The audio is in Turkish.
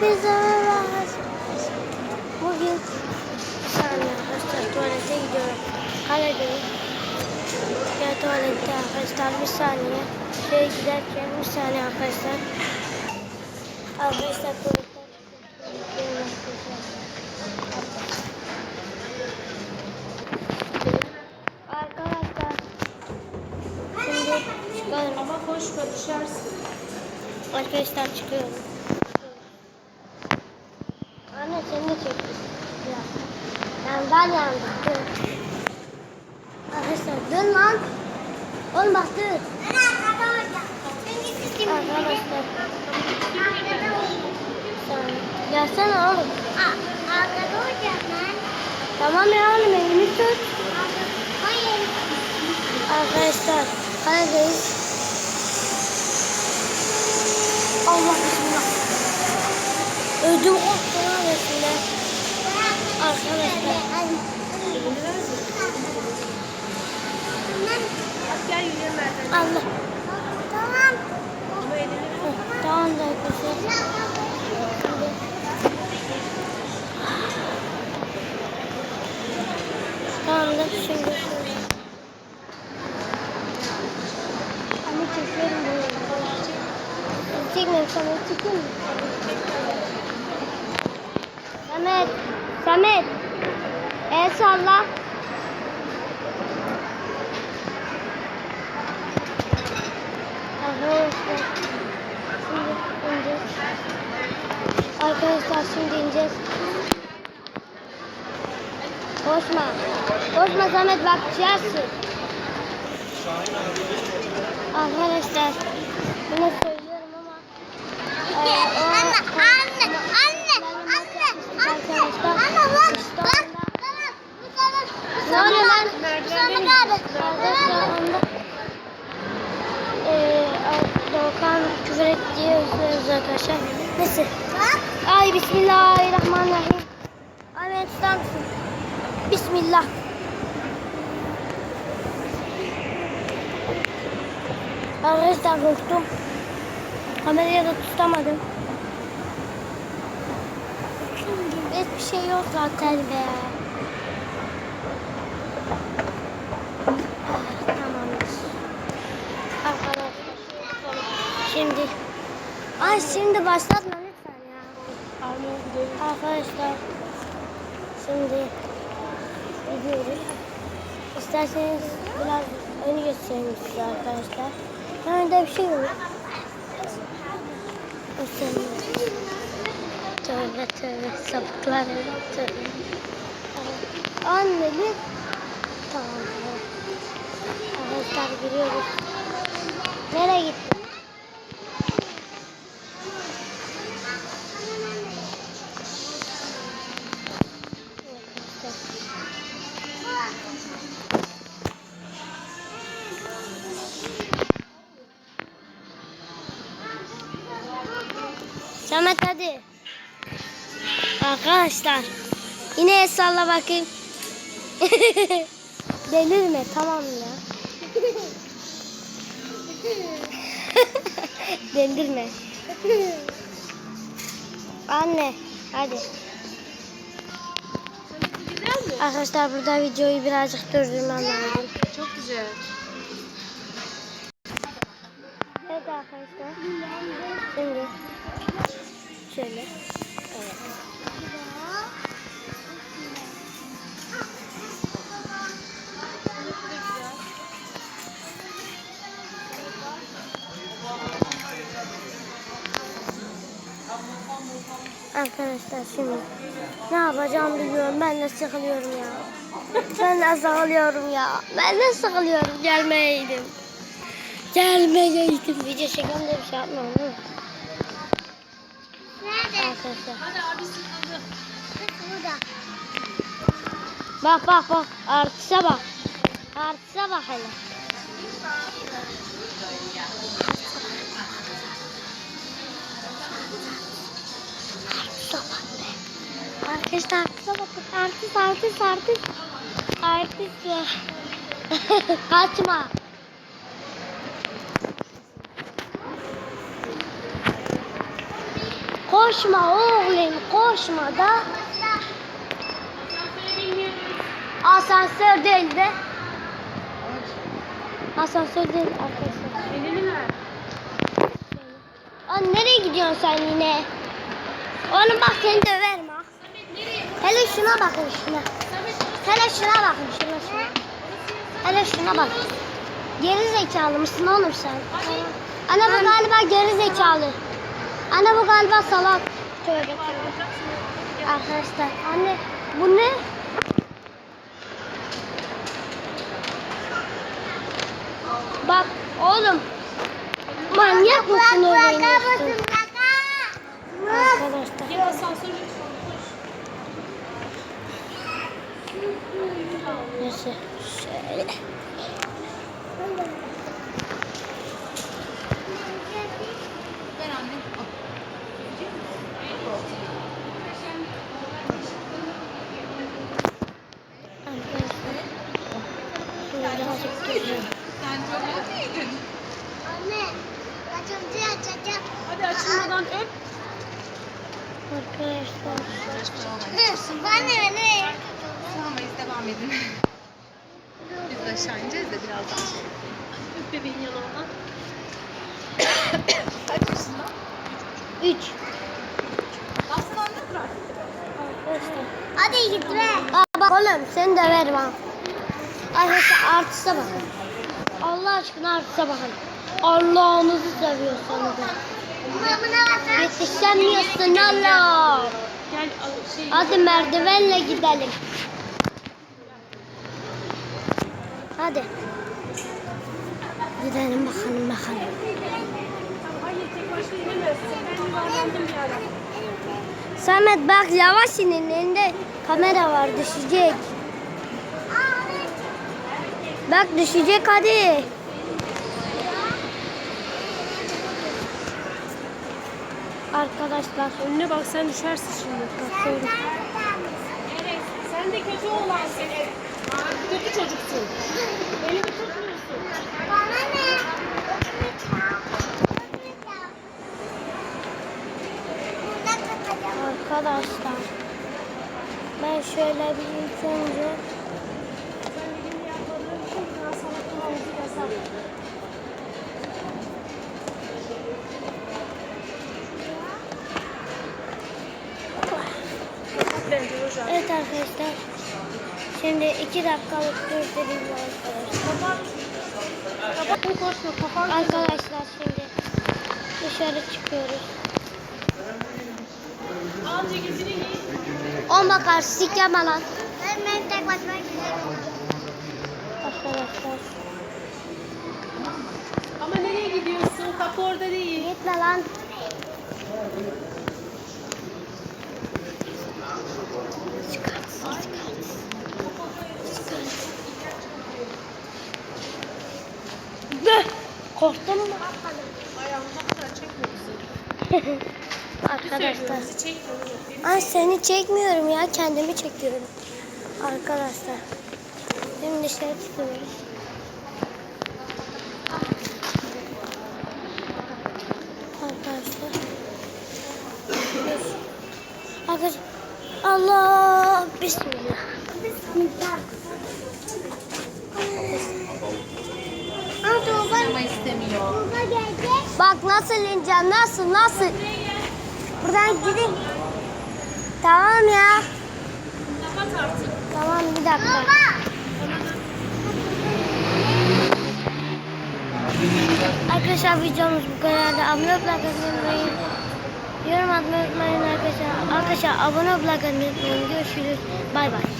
Hepinize merhaba. Bugün bir saniye arkadaşlar tuvalete gidiyorum. Kaledeyim. Ya tuvalette arkadaşlar bir saniye. Şeye giderken bir saniye arkadaşlar. Arkadaşlar çıkıyorum arkadaşlar. Arkadaşlar. Şimdi çıkalım. Ama koşma düşersin. Arkadaşlar çıkıyorum. Anne seni de çektim. Ya. Ben ben yandım. Dur. Arkadaşlar dön lan. Oğlum bak dur. Arkadaşlar. Sen gelsene oğlum. Tamam ya oğlum elimi tut. Arkadaşlar kaledeyiz. Allah bismillah. Ödüm koptu resmine. Arkadaşlar. Allah. Tamam. Ama Tamam da arkadaşlar. Tamam da şimdi. Anne çekiyorum bunu. Çekmiyorum sana çekeyim mi? Samet. Samet. Salla. Arkadaşlar. Şimdi ineceğiz. Arkadaşlar şimdi ineceğiz. Koşma. Koşma Samet bak düşersin. Arkadaşlar. Bunu söylüyorum ama. e, o- Anne, anne, anne, anne, anne, anne, bak, bak, Ne oluyor lan? Sana kaldı. Arkadaşlar onda eee Doğukan küfür et diye özlüyoruz arkadaşlar. Neyse. Ay Bismillahirrahmanirrahim. Ay beni tutar mısın? Bismillah. Arkadaşlar korktum. Kamerayı da tutamadım. Hiçbir şey yok zaten be. Ah, Tamamdır. Arkadaşlar. Şimdi. Ay şimdi başlatma lütfen ya. Arkadaşlar şimdi gidiyoruz. İsterseniz biraz önü göstereyim size arkadaşlar. Önünde bir şey yok. Göstereyim. Tövbe tövbe sapıklar tövbe. Anne bir tamam. Arkadaşlar giriyoruz. Nereye gittin? Samet hadi. Arkadaşlar. Yine salla bakayım. Delirme tamam ya. Delirme. Anne hadi. Arkadaşlar burada videoyu birazcık durdurmam lazım. Çok güzel. Evet arkadaşlar. Şimdi şöyle. Evet. Arkadaşlar şimdi ne yapacağım bilmiyorum. Ben de sıkılıyorum ya. Ben de sıkılıyorum ya. Ben de sıkılıyorum. Gelmeyeydim. Gelmeyeydim. Video çekim de bir şey mi? Nerede? Arkadaşlar. Hadi abi sıkıldı. Burada. Bak bak bak. Artışa bak. Artışa bak hele. Arkadaşlar artışa bakın. Artış artış. Artış ya. Kaçma. Koşma oğlum koşma da. Asansör değil de. Asansör değil arkadaşlar. Elini. Aa, nereye gidiyorsun sen yine? Oğlum bak seni döverim ha. Hele şuna bakın şuna. Hele şuna bakın şuna şuna. Hele şuna bak. Geri zekalı mısın oğlum sen? Ana bu galiba geri zekalı. Ana bu galiba salak. Tövbe. Arkadaşlar anne bu ne? Bak oğlum. Manyak mısın öyle iniyorsun? Arkadaşlar. Neyse şöyle. Ver anne. Arkadaşlar. Şöyle birazcık duracağım. Sen çok iyiydin. Anne, açıldı açacağım. Hadi açılmadan öp. Arkadaşlar. Bana ne? Sağmayız devam edin. Biz de aşağı ineceğiz de birazdan. Öp bebeğin yanından. Kaç yaşında? Üç. Aslan anne bırak. Hadi gitme. Aa, bak oğlum seni döverim ha. Arkadaşlar artısa bakın. Allah aşkına artısa bakın. Allah'ınızı seviyorsanız. Yetişemiyorsun Allah. Şey. Hadi merdivenle gidelim. Hadi. Gidelim bakalım bakalım. Samet bak yavaş inin elinde kamera var düşecek. Bak düşecek hadi. Arkadaşlar Önüne bak sen düşersin şimdi. bakıyorum. Evet. Sen de kötü oğlansın. Kötü çocuksun. Elimi tutmuyorsun. Bana ne? Arkadaşlar ben şöyle bir ilk arkadaşlar. Şimdi iki dakikalık göstereyim arkadaşlar. Kapat kafan. Arkadaşlar şimdi dışarı çıkıyoruz. Al ceketini giy. On bakar sik yapma lan. Ben, tek başıma gidiyorum. Arkadaşlar. Ama nereye gidiyorsun? Kapı orada değil. Gitme lan. Arkadaşlar. Ay seni çekmiyorum ya kendimi çekiyorum. Arkadaşlar. Şimdi. Arkadaşlar. Dur. Arkadaşlar. Allah. Bismillah. Bismillah. Ama tuğba, Ama istemiyor. Bak nasıl ineceğim nasıl nasıl. Buradan gidin. Tamam ya. Kapat artık. Tamam bir dakika. Baba. Arkadaşlar videomuz bu kadar da abone olmayı unutmayın. Yorum atmayı unutmayın arkadaşlar. Arkadaşlar abone olmayı unutmayın. Görüşürüz. Bay bay.